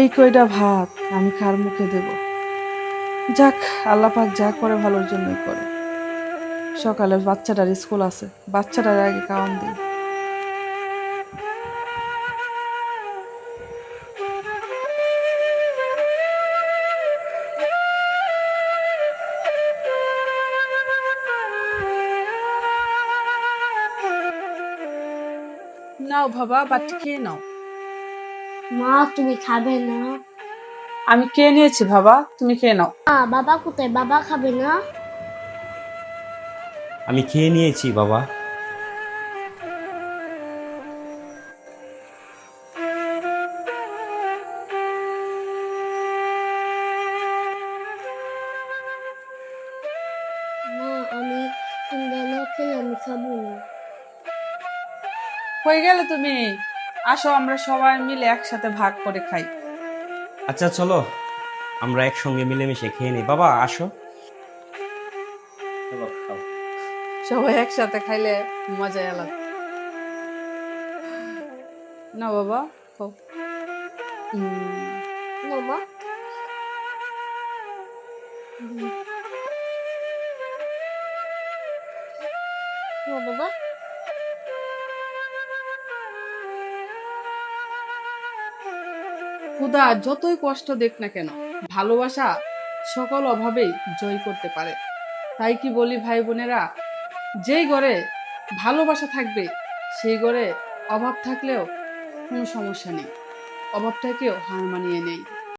এই কয়টা ভাত আমি কার মুখে দেব? যাক আল্লাহ পাক যা করে ভালোর জন্যই করে। সকালে বাচ্চাটার স্কুল আছে, বাচ্চাটার আগে খাওয়ান দিই। নাও বাবা বাচ্চা খেয়ে নাও। মা তুমি খাবে না। আমি কে নিয়েছি বাবা। তুমি খেয়ে নাও। মা বাবা কোথায়? বাবা খাবে না? আমি খেয়ে নিয়েছি বাবা। মা আমি না খেলে আমি খাব না। হয়ে গেলে তুমি। আসো আমরা সবাই মিলে একসাথে ভাগ করে খাই। আচ্ছা চলো। আমরা একসঙ্গে মিলেমিশে খেয়ে নিই। বাবা আসো। চলো খাও সবাই একসাথে খাইলে মজাই আলাদা। না বাবা খাও। উম, না মা। না বাবা। ক্ষুধা যতই কষ্ট দেখ না কেন, ভালোবাসা সকল অভাবেই জয় করতে পারে। তাই কি বলি ভাই বোনেরা, যেই ঘরে ভালোবাসা থাকবে, সেই ঘরে অভাব থাকলেও কোনো সমস্যা নেই। অভাবটাকেও হার মানিয়ে নেই।